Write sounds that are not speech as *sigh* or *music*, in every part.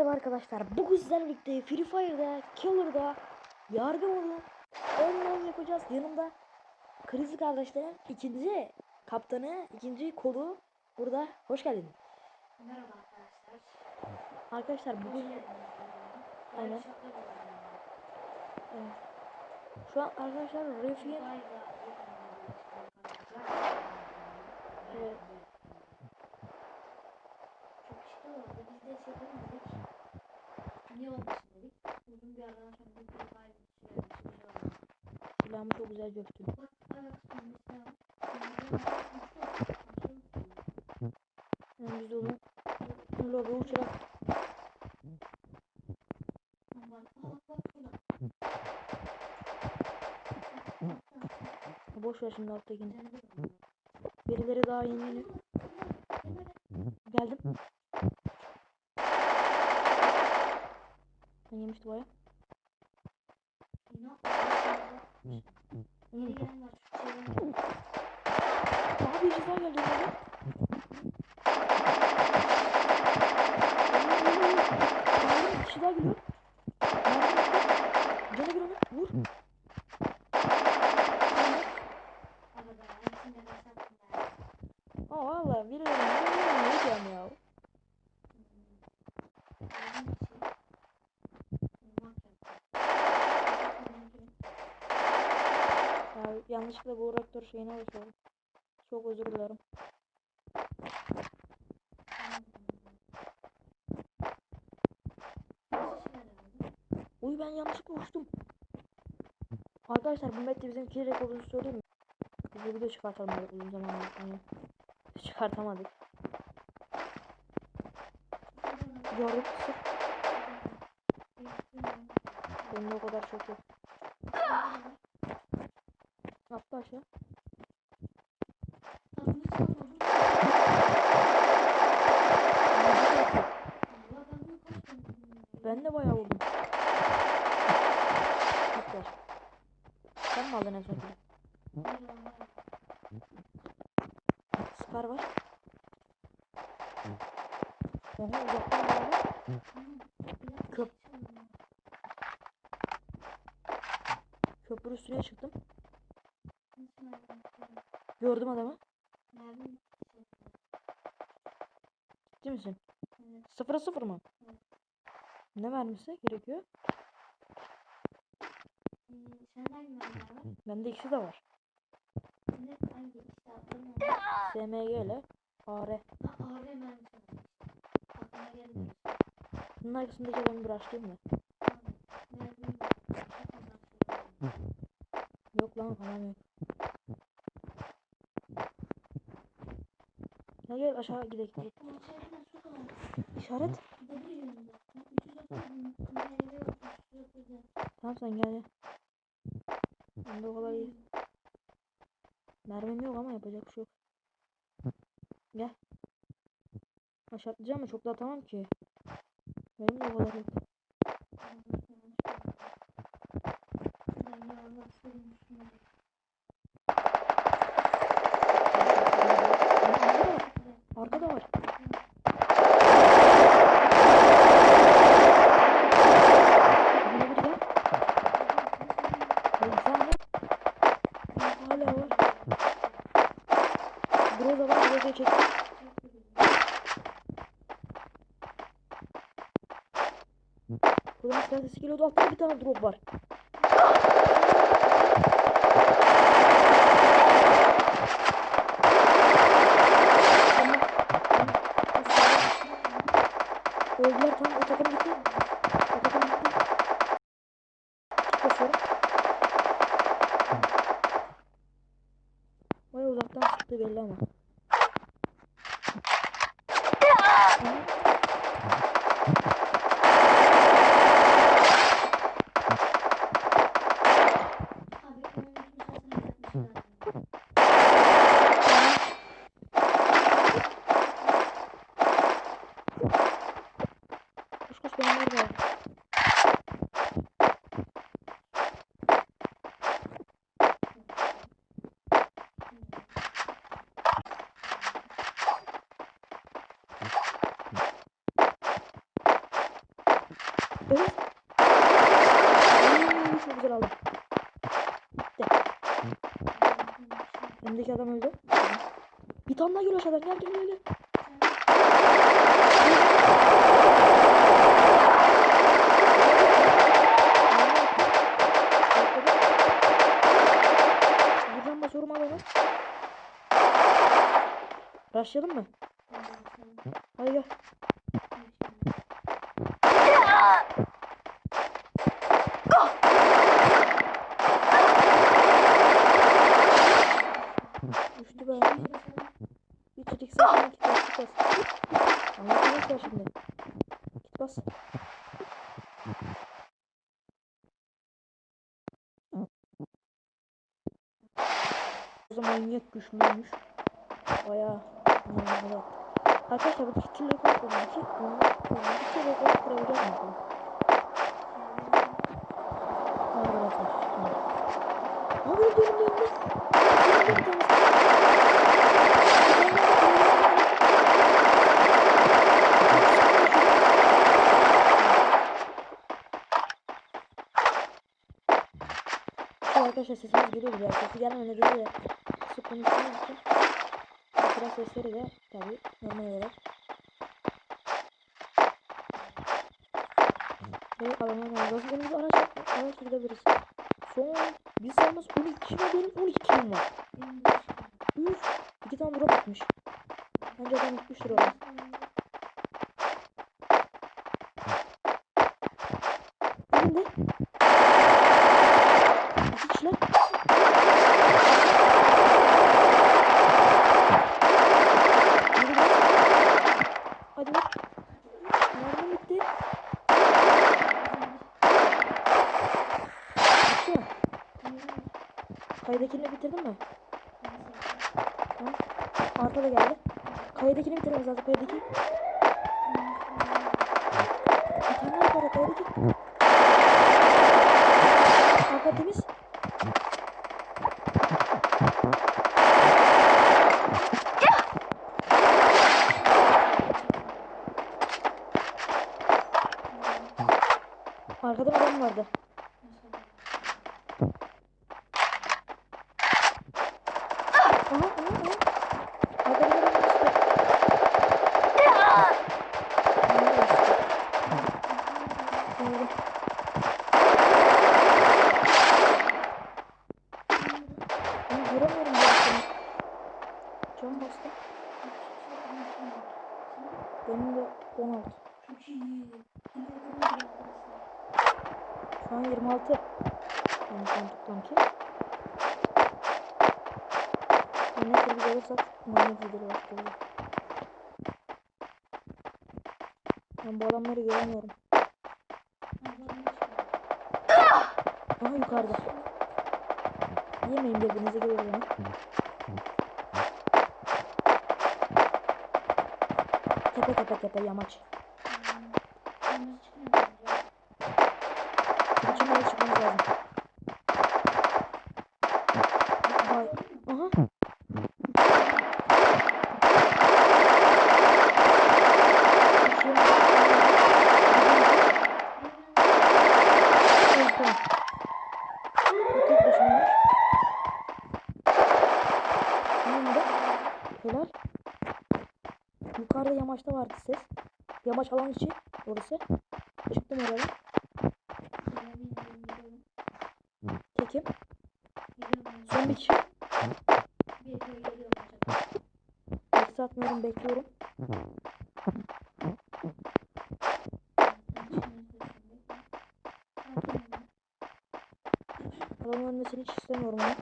arkadaşlar. Bugün sizlerle birlikte Free Fire'da, Killer'da, yargı modu, online yapacağız. Yanımda Krizi kardeşlerin ikinci kaptanı, ikinci kolu burada. Hoş geldin. Merhaba arkadaşlar. Arkadaşlar bugün. Aynen. Evet. şu an arkadaşlar bir Evet. Çok işte oldu. Biz de şey olmasın dedik. Uzun bir aradan sonra bir şey oldu. silahımı çok güzel döktüm. Bak ayak üstünde silah. Yani biz de onu bak şurada. boş ver şimdi alttakini. Birileri daha yeni geldim. Ben yemişti baya. Ne yapıyorsun? Hmm. Geri gelen var. Şu çevreni. Daha bir şey daha geldi orada. Bir kişi daha geliyor. Canı bir onu. Vur. Arada hepsinde de sattım ben. Aa valla birileri birileri ne diyeceğim ya. Ya yanlışlıkla bu reaktör şeyine basıyorum. Çok özür dilerim. Uy ben yanlışlıkla uçtum. Arkadaşlar bu mette bizim kill rekorumuzu söyleyeyim mi? Biz bir video çıkartalım böyle uzun zamandır sonra. Çıkartamadık. Sırf bende o kadar çok yok. Aşağı. Ben de bayağı vurdum. Çok var. Sen mi aldın en son? Scar var. Oha uzaktan geldi. Köp köprü üstüne çıktım. Gördüm adamı. Ciddi misin? Sıfıra sıfır mı? Evet. Ne mermisi gerekiyor? Sende hangi mermiler var? *laughs* Bende ikisi de var. Sende hangi işte adını SMG ile AR. Ha ağrı mermisi. Bunun arkasındaki adamı açlayayım mı? Mermim Yok lan falan yok. Gel aşağı gidelim. gidelim. İşaret. Tamam sen gel gel. Bende o kadar iyi. Mermim yok ama yapacak bir şey yok. Gel. Aşağı atlayacağım ama çok da atamam ki. Benim de o kadar yok. Groza'yı çektim. Buradan silah sesi geliyordu. Altta bir tane drop var. Öldüler tamam. O takım gitti. O takım gitti. Basıyorum. Baya uzaktan sıktı belli ama. Aha. Koş koş benim nerede var? güzel aldım. Bitti. Önümdeki adam öldü. Bir tane daha geliyor aşağıdan. Gel gel gel. gel. Buradan basıyorum adamı. Rushlayalım mı? Hadi gel. Güçlüymüş. Bayağı manyak. Arkadaşlar bu iki rekor kuruldu ki onu iki rekor kurabilecek mi bakalım? Hadi bakalım. Ne önümde. Şu arkadaşlar sesimiz geliyor ya. Sesi gelmene değil de su konuştuğumuz için sıra sesleri de tabi normal olarak. Ve alamam lazım. Önümüzde araç. Araç gidebiliriz. Son bir sayımız 12 kişi var. Benim 12 kilim var. Üf. İki tane drop atmış. Bence adam gitmiştir oraya. Benim de. İki kişiler. Hadi bak. Hadi bak. Mermi bitti. Bitti mi? Kaydakini bitirdin mi? Tamam. Arka da geldi. Daha var. Kaydaki. Arka temiz. Arkada bir adam vardı. Aha aha Şu an 26. Yani an toplam ki. Yine kırmızı alırsak manyak gidiyor başka bir. Ben bu adamları göremiyorum. Aha yukarıda. Yemeyin birbirinize bana. Tepe tepe tepe yamaç. Çıkmamız lazım. Aha. Helal. Yukarıda yamaçta vardı ses. Yamaç alan içi orası. Çıktım oraya. Son bir kişi. Eksi atmıyorum bekliyorum. Adamın ölmesini hiç istemiyorum onu.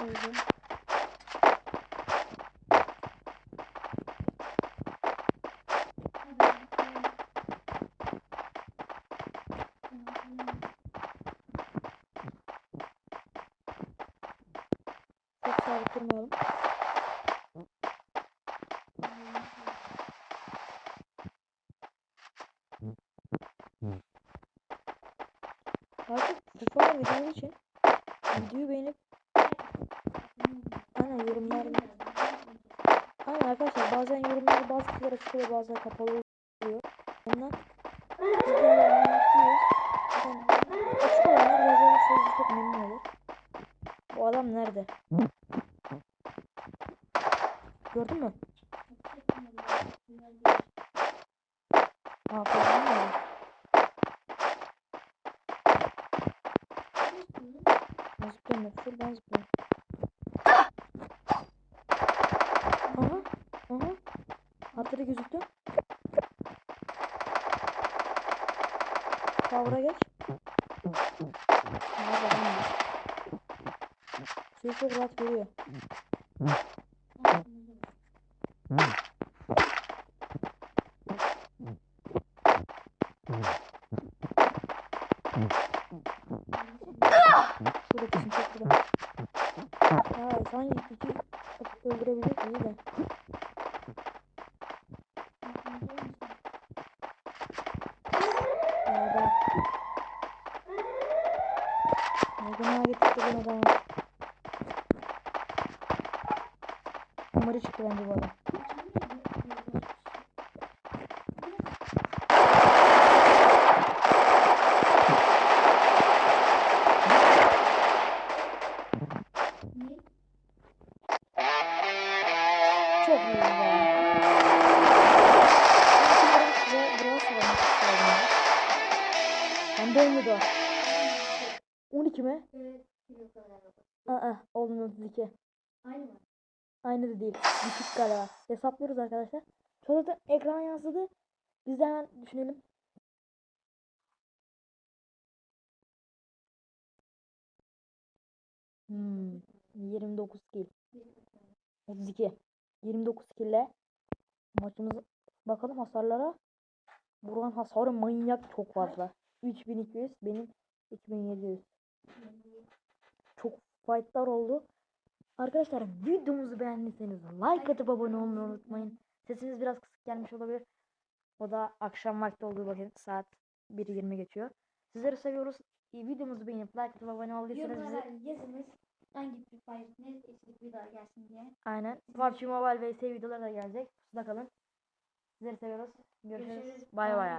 O yüzden. Çok sabit durmayalım. Artık kadar videolar için videoyu beğenip aynen yorumlar aynen arkadaşlar bazen yorumları bazı kişiler açık oluyor bazen kapalı oluyor. Ondan açık olanlar yazarsanız çok memnun olur. Bu adam nerede? Gördün mü? Aferin mi? Ben zıplayayım full ben zıplayayım. Aha. Aha. Hatırı gözüktü. Kavra geç. Suyu çok rahat görüyor. Şurada kesin çok güzel. Ha, sanki iki atıp öldürebilecek iyi de. Nerede? Nereden getirdi bunu adamı? Kumarı çıktı bence bu adam. Düşük galiba. Hesaplıyoruz arkadaşlar. Şurada da ekran yansıdı. Biz de hemen düşünelim. Hmm, 29 kill. 32. 29 kill ile maçımız bakalım hasarlara. Vuran hasarı manyak çok fazla. 3200 benim 2700. Çok fightlar oldu. Arkadaşlar videomuzu beğendiyseniz like atıp abone olmayı unutmayın. Sesiniz biraz kısık gelmiş olabilir. O da akşam vakti olduğu bakın saat 1.20 geçiyor. Sizleri seviyoruz. İyi videomuzu beğenip like atıp abone olduysanız Yorumlara yazınız. Hangi Free Fire ne bir daha gelsin diye. aynen PUBG Mobile vs videoları da gelecek. Pusuda kalın. Sizleri seviyoruz. Görüşürüz. Bay. bay.